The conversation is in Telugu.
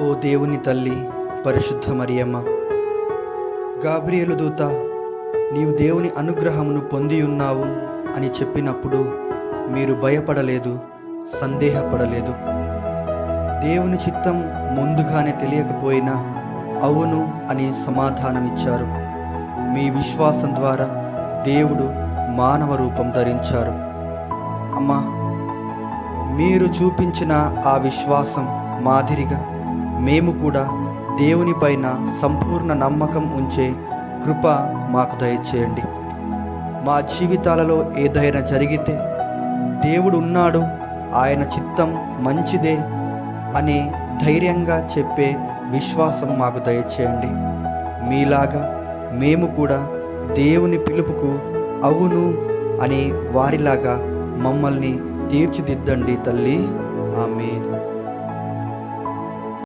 ఓ దేవుని తల్లి పరిశుద్ధ మరియమ్మ గాబ్రియేలు దూత నీవు దేవుని అనుగ్రహమును పొంది ఉన్నావు అని చెప్పినప్పుడు మీరు భయపడలేదు సందేహపడలేదు. దేవుని చిత్తం ముందుగానే తెలియకపోయినా అవును అని సమాధానమిచ్చారు. మీ విశ్వాసం ద్వారా దేవుడు మానవ రూపం ధరించారు. అమ్మా మీరు చూపించిన ఆ విశ్వాసం మాదిరిగా మేము కూడా దేవునిపైన సంపూర్ణ నమ్మకం ఉంచే కృప మాకు దయచేయండి. మా జీవితాలలో ఏదైనా జరిగితే దేవుడు ఉన్నాడు ఆయన చిత్తం మంచిదే అనే ధైర్యంగా చెప్పే విశ్వాసం మాకు దయచేయండి. మీలాగా మేము కూడా దేవుని పిలుపుకు అవును అనే వారిలాగా మమ్మల్ని తీర్చిదిద్దండి తల్లి. ఆమె